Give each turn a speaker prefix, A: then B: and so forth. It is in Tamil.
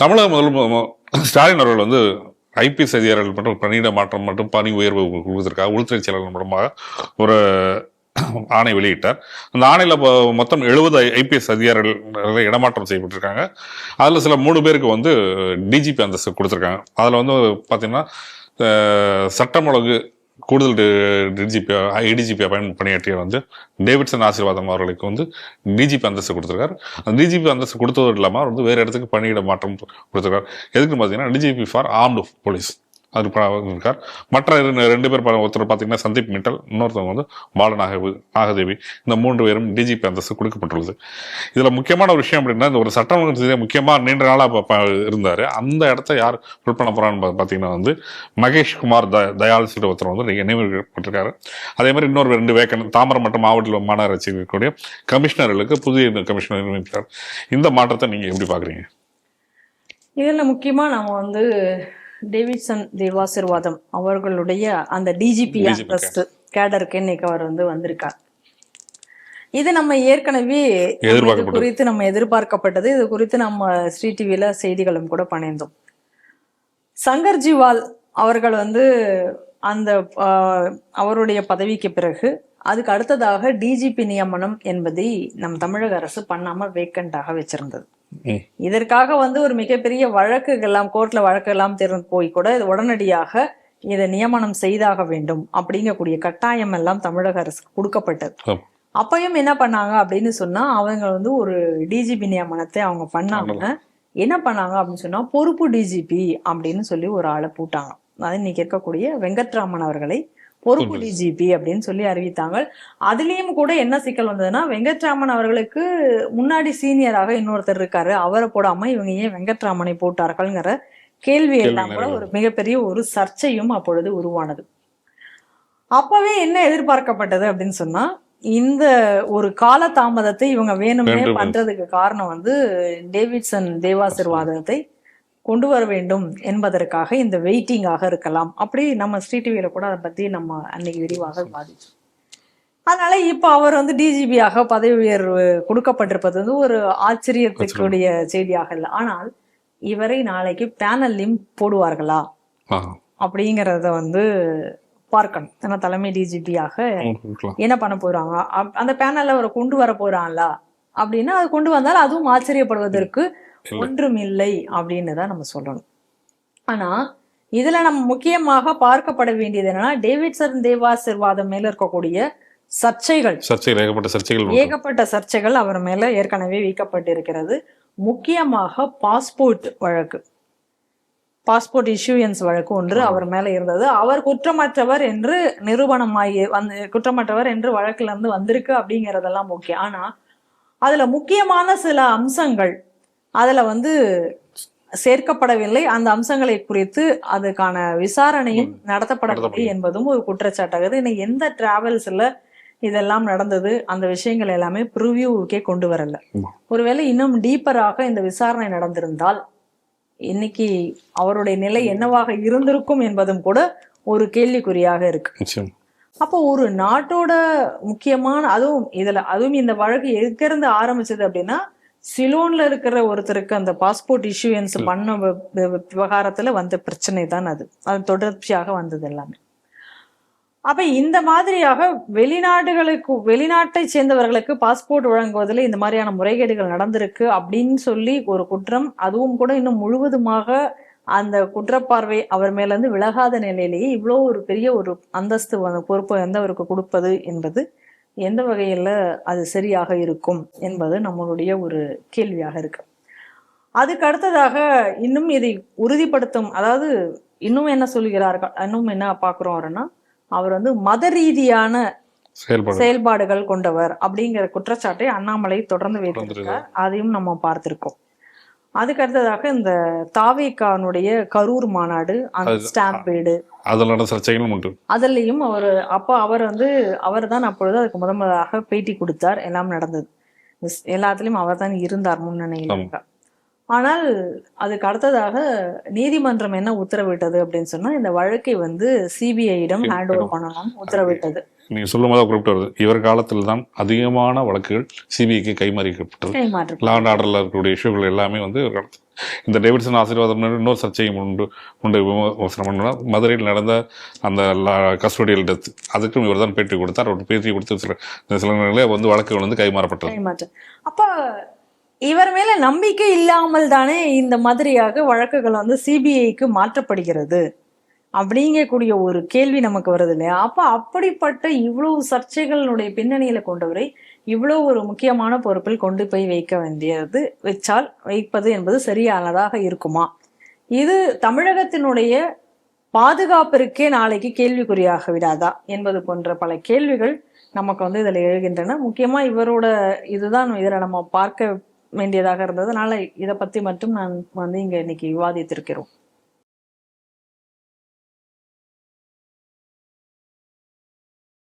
A: தமிழக முதல் ஸ்டாலின் அவர்கள் வந்து ஐபிஎஸ் அதிகாரிகள் மற்றும் பணியிட மாற்றம் மற்றும் பணி உயர்வு கொடுப்பதற்காக உள்துறை செயலாளர் மூலமாக ஒரு ஆணை வெளியிட்டார். அந்த ஆணையில் மொத்தம் எழுபது ஐபிஎஸ் அதிகாரிகள் இடமாற்றம் செய்யப்பட்டிருக்காங்க. அதில் சில மூணு பேருக்கு வந்து டிஜிபி அந்தஸ்து கொடுத்துருக்காங்க. அதில் வந்து பார்த்தீங்கன்னா சட்டம் ஒழுங்கு கூடுதல் டிஜிபி ஐடிஜிபி பயன் பணியாற்றிய வந்து டேவிட்சன் ஆசீர்வாதம் அவர்களுக்கு வந்து டிஜிபி அந்தஸ்து கொடுத்துருக்காரு. அந்த டிஜிபி அந்தஸ்து கொடுத்தது இல்லாமல் அவர் வந்து வேறு இடத்துக்கு பணியிட மாற்றம் கொடுத்துருக்காரு. எதுக்குன்னு பார்த்தீங்கன்னா டிஜிபி ஃபார் ஆர்ம்டு போலீஸ். அது இருக்கார். மற்ற ரெண்டு- பேர் ஒருத்தர் பார்த்தீங்கன்னா சந்தீப் மிட்டல் இன்னொருத்தவங்க வந்து பாலநாக நாகதேவி. இந்த மூன்று பேரும் டிஜிபி அந்தஸ்து கொடுக்கப்பட்டுள்ளது. இதில் முக்கியமான ஒரு விஷயம் அப்படின்னா இந்த ஒரு சட்டமன்ற முக்கியமாக நீண்ட நாளாக இருந்தார். அந்த இடத்த யார் ஃபில் பண்ண போகிறான்னு பார்த்தீங்கன்னா வந்து மகேஷ் குமார் த தயால் ஒருத்தர் வந்து நியமிக்கப்பட்டிருக்காரு அதே மாதிரி இன்னொரு ரெண்டு வேக்கன் தாமரம் மற்றும் மாவட்டத்தில் மாநகராட்சி இருக்கக்கூடிய கமிஷனர்களுக்கு புதிய கமிஷனர் நியமிக்கிறார். இந்த மாற்றத்தை நீங்கள் எப்படி பார்க்குறீங்க?
B: இதில் முக்கியமாக நம்ம வந்து டேவிட்சன் தேவாசிர்வாதம் அவர்களுடைய அந்த டிஜிபி
A: DGP
B: அந்தஸ்து கேடருக்கு இன்னைக்கு அவர் வந்து வந்திருக்கார் இது நம்ம ஏற்கனவே. குறித்து நம்ம எதிர்பார்க்கப்பட்டது இது குறித்து நம்ம ஸ்ரீ டிவியில செய்திகளும் கூட பண்ணியிருந்தோம் சங்கர் ஜிவால் அவர்கள் வந்து அந்த அவருடைய பதவிக்கு பிறகு அதுக்கு அடுத்ததாக டிஜிபி நியமனம் என்பதை நம் தமிழக அரசு பண்ணாம வேக்கண்டாக வச்சிருந்தது. இதற்காக வந்து ஒரு மிகப்பெரிய வழக்குகள்லாம் கோர்ட்ல வழக்கெல்லாம் திறந்து போய் கூட உடனடியாக இதை நியமனம் செய்தாக வேண்டும் அப்படிங்கக்கூடிய கட்டாயம் எல்லாம் தமிழக அரசுக்கு கொடுக்கப்பட்டது. அப்பயும் என்ன பண்ணாங்க அப்படின்னு சொன்னா அவங்க வந்து ஒரு டிஜிபி நியமனத்தை அவங்க பண்ணாங்க. என்ன பண்ணாங்க அப்படின்னு சொன்னா பொறுப்பு டிஜிபி அப்படின்னு சொல்லி ஒரு ஆளை போட்டாங்க. அது இன்னைக்கு இருக்கக்கூடிய வெங்கட்ராமன் அவர்களை பொறுப்பு
A: பொறுப்பு
B: டிஜிபி அப்படின்னு சொல்லி அறிவித்தாங்க. அதுலயும் கூட என்ன சிக்கல் வந்ததுன்னா வெங்கட்ராமன் அவர்களுக்கு முன்னாடி சீனியராக இன்னொருத்தர் இருக்காரு. அவரை போடாம இவங்க ஏன் வெங்கட்ராமனை போட்டார்கள்ங்கிற கேள்வி எல்லாம் கூட ஒரு மிகப்பெரிய ஒரு சர்ச்சையும் அப்பொழுது உருவானது. அப்பவே என்ன எதிர்பார்க்கப்பட்டது அப்படின்னு சொன்னா இந்த ஒரு கால தாமதத்தை இவங்க வேணுமே. பண்றதுக்கு காரணம் வந்து டேவிட்சன் தேவாசிர்வாதத்தை கொண்டு வர வேண்டும் என்பதற்காக இந்த வெயிட்டிங்காக இருக்கலாம். அப்படி நம்ம ஸ்ரீ டிவியில கூட அதை பத்தி நம்ம அன்னைக்கு விரிவாக விவாதிச்சோம். அதனால இப்ப அவர் வந்து டிஜிபியாக பதவி உயர்வு கொடுக்கப்பட்டிருப்பது வந்து ஒரு ஆச்சரியத்துக்குரிய செய்தியாக இல்லை. ஆனால் இவரை நாளைக்கு பேனல்லையும் போடுவார்களா? அப்படிங்கிறத வந்து பார்க்கணும். ஏன்னா தலைமை டிஜிபியாக. என்ன பண்ண போறாங்க? அந்த பேனல்ல அவரை கொண்டு வர போறாங்களா? அப்படின்னா அது கொண்டு வந்தால் அதுவும் ஆச்சரியப்படுவதற்கு. ஒன்றும் இல்லை அப்படின்னு தான் நம்ம சொல்லணும். ஆனா இதுல நம்ம முக்கியமாக பார்க்கப்பட வேண்டியது என்னன்னா டேவிட்சன் தேவாசிர்வாதம் மேல இருக்கக்கூடிய சர்ச்சைகள்.
A: சர்ச்சைகள் ஏகப்பட்ட சர்ச்சைகள்.
B: ஏகப்பட்ட சர்ச்சைகள் அவர் மேல ஏற்கனவே வைக்கப்பட்டிருக்கிறது. முக்கியமாக பாஸ்போர்ட் வழக்கு. பாஸ்போர்ட் இஷ்யூயன்ஸ் வழக்கு ஒன்று அவர் மேல இருந்தது. அவர் குற்றமற்றவர் என்று நிரூபணமாகி வந்து குற்றமற்றவர் என்று வழக்குல இருந்து வந்திருக்கு அப்படிங்கறதெல்லாம் முக்கியம் ஆனா அதுல முக்கியமான சில அம்சங்கள் அதுல வந்து சேர்க்கப்படவில்லை. அந்த அம்சங்களை குறித்து அதுக்கான விசாரணையும் நடத்தப்படவில்லை. என்பதும் ஒரு குற்றச்சாட்டாகுது. இன்னைக்கு எந்த டிராவல்ஸ்ல இதெல்லாம் நடந்தது அந்த விஷயங்கள் எல்லாமே ப்ரிவியூவுக்கே கொண்டு வரல. ஒருவேளை இன்னும் டீப்பராக இந்த விசாரணை நடந்திருந்தால் இன்னைக்கு அவருடைய நிலை என்னவாக இருந்திருக்கும் என்பதும் கூட ஒரு கேள்விக்குறியாக இருக்கு. அப்போ ஒரு நாட்டோட முக்கியமான அதுவும் இதுல அதுவும் இந்த வழக்கு எங்கிருந்து ஆரம்பிச்சது அப்படின்னா சிலோன்ல இருக்கிற ஒருத்தருக்கு அந்த பாஸ்போர்ட் இஷ்யூயன்ஸ் பண்ண விவகாரத்துல வந்த பிரச்சனை தான் அது. அது தொடர்ச்சியாக வந்தது எல்லாமே. அப்ப இந்த மாதிரியாக வெளிநாடுகளுக்கு வெளிநாட்டை சேர்ந்தவர்களுக்கு பாஸ்போர்ட் வழங்குவதில் இந்த மாதிரியான முறைகேடுகள் நடந்திருக்கு அப்படின்னு சொல்லி ஒரு குற்றம் அதுவும் கூட இன்னும் முழுவதுமாக அந்த குற்றப்பார்வை அவர் மேல இருந்து விலகாத நிலையிலேயே இவ்வளோ ஒரு பெரிய ஒரு அந்தஸ்து வந்து பொறுப்பு எந்தவருக்கு கொடுப்பது என்பது எந்த வகையில அது சரியாக இருக்கும் என்பது நம்மளுடைய ஒரு கேள்வியாக இருக்கு. அதுக்கு அடுத்ததாக இன்னும் இதை உறுதிப்படுத்தும் அதாவது இன்னும் என்ன சொல்கிறார்கள் இன்னும் என்ன பார்க்குறோம் அவருன்னா அவர் வந்து மத ரீதியான
A: செயல்பாடு
B: செயல்பாடுகள் கொண்டவர் அப்படிங்கிற குற்றச்சாட்டை அண்ணாமலை தொடர்ந்து வைத்திருக்கார். அதையும் நம்ம பார்த்திருக்கோம். அதுக்கு அடுத்ததாக இந்த தாவேக்கானுடைய கரூர் மாநாடு அந்த ஸ்டாம்பேடு.
A: அதில் நடந்த சர்ச்சைகளும் உண்டு.
B: அதுலயும் அவர் அப்போ அவர் வந்து அவர் தான் அப்பொழுது அதுக்கு முத முதலாக பேட்டி கொடுத்தார். எல்லாம் நடந்தது. எல்லாத்துலயும் அவர் தான் இருந்தார் முன்னணியில். ஆனால் அதுக்கு அடுத்ததாக நீதிமன்றம் என்ன உத்தரவிட்டது அப்படின்னு சொன்னா இந்த வழக்கை வந்து சிபிஐயிடம் ஹேண்ட் ஓவர் பண்ணணும் உத்தரவிட்டது.
A: நீங்க சொல்லும் போது குறிப்பிட்டு வருது இவர் காலத்தில் தான் அதிகமான வழக்குகள் சிபிஐக்கு கைமாறிக்கப்பட்டது. லா அண்ட் ஆர்டர்ல இருக்கக்கூடிய இஷ்யூகள் எல்லாமே வந்து காலத்துல- இந்த டேவிட்சன் ஆசீர்வாதம் இன்னொரு சர்ச்சையும் உண்டு உண்டு விமர்சனம் பண்ணா மதுரையில் நடந்த அந்த கஸ்டோடியல் டெத் அதுக்கும் இவர் தான் பேட்டி கொடுத்தார். அவர் பேட்டி கொடுத்து சில சில நேரங்களே வந்து வழக்குகள் வந்து கைமாறப்பட்டது.
B: அப்ப இவர் மேல நம்பிக்கை இல்லாமல் தானே இந்த மாதிரியாக வழக்குகள் வந்து சிபிஐக்கு மாற்றப்படுகிறது. அப்படிங்கக்கூடிய ஒரு கேள்வி நமக்கு வருது இல்லையா? அப்ப அப்படிப்பட்ட இவ்வளவு சர்ச்சைகளுடைய பின்னணியில கொண்டவரை இவ்வளவு ஒரு முக்கியமான பொறுப்பில் கொண்டு போய் வைக்க வேண்டியது வச்சால் வைப்பது என்பது சரியானதாக இருக்குமா? இது தமிழகத்தினுடைய பாதுகாப்பிற்கே நாளைக்கு கேள்விக்குறியாக விடாதா என்பது போன்ற பல கேள்விகள் நமக்கு வந்து இதில் எழுகின்றன. முக்கியமாக இவரோட இதுதான் இதில் நம்ம பார்க்க வேண்டியதாக இருந்ததுனால இதை பத்தி மட்டும் நான் வந்து இங்க இன்னைக்கு விவாதித்திருக்கிறோம்.